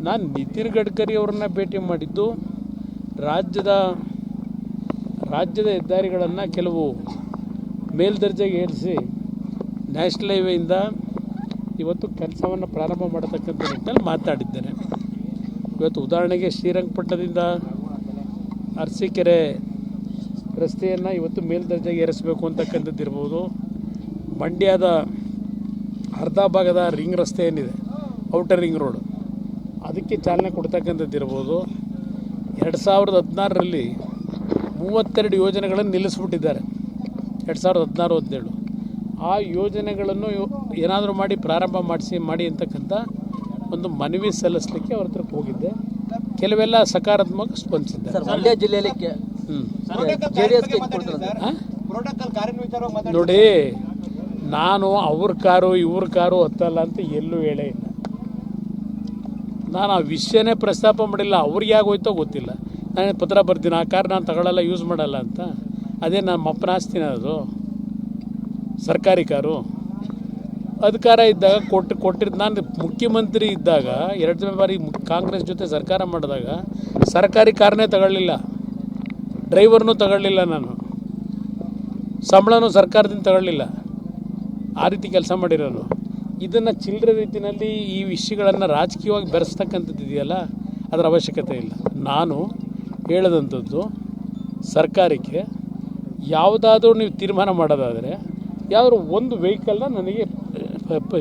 ನಾನು ನಿತಿನ್ ಗಡ್ಕರಿ ಅವ್ರನ್ನ ಭೇಟಿ ಮಾಡಿದ್ದು ರಾಜ್ಯದ ರಾಜ್ಯದ ಹೆದ್ದಾರಿಗಳನ್ನು ಕೆಲವು ಮೇಲ್ದರ್ಜೆಗೆ ಏರಿಸಿ ನ್ಯಾಷನಲ್ ಹೈವೇಯಿಂದ ಇವತ್ತು ಕೆಲಸವನ್ನು ಪ್ರಾರಂಭ ಮಾಡತಕ್ಕಂಥ ನಿಟ್ಟಿನಲ್ಲಿ ಮಾತಾಡಿದ್ದೇನೆ. ಇವತ್ತು ಉದಾಹರಣೆಗೆ ಶ್ರೀರಂಗಪಟ್ಟಣದಿಂದ ಅರಸೀಕೆರೆ ರಸ್ತೆಯನ್ನು ಇವತ್ತು ಮೇಲ್ದರ್ಜೆಗೆ ಏರಿಸಬೇಕು ಅಂತಕ್ಕಂಥದ್ದು ಇರ್ಬೋದು ಮಂಡ್ಯದ ಅರ್ಧ ಭಾಗದ ರಿಂಗ್ ರಸ್ತೆ ಏನಿದೆ ಔಟರ್ ರಿಂಗ್ ರೋಡ್ ಅದಕ್ಕೆ ಚಾಲನೆ ಕೊಡ್ತಕ್ಕಂಥದ್ದು ಇರ್ಬೋದು ಎರಡು ಸಾವಿರದ ಹದಿನಾರರಲ್ಲಿ ಮೂವತ್ತೆರಡು ಯೋಜನೆಗಳನ್ನು ನಿಲ್ಲಿಸ್ಬಿಟ್ಟಿದ್ದಾರೆ ಎರಡು ಸಾವಿರದ ಹದಿನಾರು ಹದಿನೇಳು ಆ ಯೋಜನೆಗಳನ್ನು ಏನಾದರೂ ಮಾಡಿ ಪ್ರಾರಂಭ ಮಾಡಿಸಿ ಮಾಡಿ ಅಂತಕ್ಕಂಥ ಒಂದು ಮನವಿ ಸಲ್ಲಿಸಲಿಕ್ಕೆ ಅವ್ರ ಹತ್ರಕ್ಕೆ ಹೋಗಿದ್ದೆ ಕೆಲವೆಲ್ಲ ಸಕಾರಾತ್ಮಕ ಸ್ಪಂದಿಸಿದ್ದೆ ಜಿಲ್ಲೆಯಲ್ಲಿ ನೋಡಿ ನಾನು ಅವ್ರ ಕಾರು, ಇವ್ರ ಕಾರು ಹತ್ತಲ್ಲ ಅಂತ ಎಲ್ಲೂ ಹೇಳೇ ಇಲ್ಲ. ನಾನು ಆ ವಿಷಯನೇ ಪ್ರಸ್ತಾಪ ಮಾಡಿಲ್ಲ. ಅವ್ರಿಗೆ ಯಾಕೆ ಹೋಯ್ತೋ ಗೊತ್ತಿಲ್ಲ. ನಾನು ಪತ್ರ ಬರ್ತೀನಿ. ಆ ಕಾರ್ ನಾನು ತಗೊಳ್ಳಲ್ಲ ಯೂಸ್ ಮಾಡಲ್ಲ ಅಂತ. ಅದೇ ನಾನು ಅಪ್ಪನ ಆಸ್ತಿನ ಅದು. ಸರ್ಕಾರಿ ಕಾರು. ಅಧಿಕಾರ ಇದ್ದಾಗ ಕೊಟ್ಟು ಕೊಟ್ಟಿದ್ದು ನಾನು ಮುಖ್ಯಮಂತ್ರಿ ಇದ್ದಾಗ, ಎರಡು ಬಾರಿ ಕಾಂಗ್ರೆಸ್ ಜೊತೆ ಸರ್ಕಾರ ಮಾಡಿದಾಗ ಸರ್ಕಾರಿ ಕಾರನ್ನೇ ತಗೊಳ್ಳಿಲ್ಲ. ಡ್ರೈವರ್ನೂ ತಗೊಳ್ಳಿಲ್ಲ ನಾನು. ಸಂಬಳನೂ ಸರ್ಕಾರದಿಂದ ತಗೊಳ್ಳಿಲ್ಲ. ಆ ರೀತಿ ಕೆಲಸ ಮಾಡಿರೋರು. ಇದನ್ನು ಚಿಲ್ಲರೆ ರೀತಿಯಲ್ಲಿ ಈ ವಿಷಯಗಳನ್ನು ರಾಜಕೀಯವಾಗಿ ಬೆರೆಸ್ತಕ್ಕಂಥದ್ದು ಇದೆಯಲ್ಲ, ಅದರ ಅವಶ್ಯಕತೆ ಇಲ್ಲ. ನಾನು ಹೇಳದಂಥದ್ದು, ಸರ್ಕಾರಕ್ಕೆ ಯಾವುದಾದ್ರೂ ನೀವು ತೀರ್ಮಾನ ಮಾಡೋದಾದರೆ, ಯಾವ್ದಾದ್ರು ಒಂದು ವೆಹಿಕಲ್ನ ನನಗೆ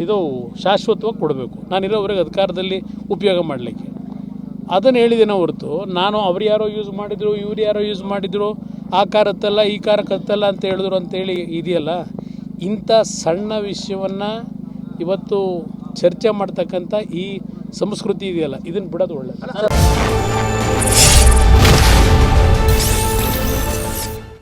ಇದು ಶಾಶ್ವತವಾಗಿ ಕೊಡಬೇಕು. ನಾನಿರೋವರೆಗೆ ಅಧಿಕಾರದಲ್ಲಿ ಉಪಯೋಗ ಮಾಡಲಿಕ್ಕೆ. ಅದನ್ನು ಹೇಳಿದ್ದೇನೆ ಹೊರತು, ನಾನು ಅವ್ರು ಯಾರೋ ಯೂಸ್ ಮಾಡಿದ್ರು, ಇವ್ರು ಯಾರೋ ಯೂಸ್ ಮಾಡಿದ್ರು, ಆ ಕಾರತ್ತಲ್ಲ ಈ ಕಾರಕ್ಕೆ ಹತ್ತಲ್ಲ ಅಂತ ಹೇಳಿದ್ರು ಅಂತೇಳಿ ಇದೆಯಲ್ಲ ಇಂಥ ಸಣ್ಣ ವಿಷಯವನ್ನು ಇವತ್ತು ಚರ್ಚೆ ಮಾಡ್ತಕ್ಕಂಥ ಈ ಸಂಸ್ಕೃತಿ ಇದೆಯಲ್ಲ ಇದನ್ನು ಬಿಡೋದು ಒಳ್ಳೆಯದು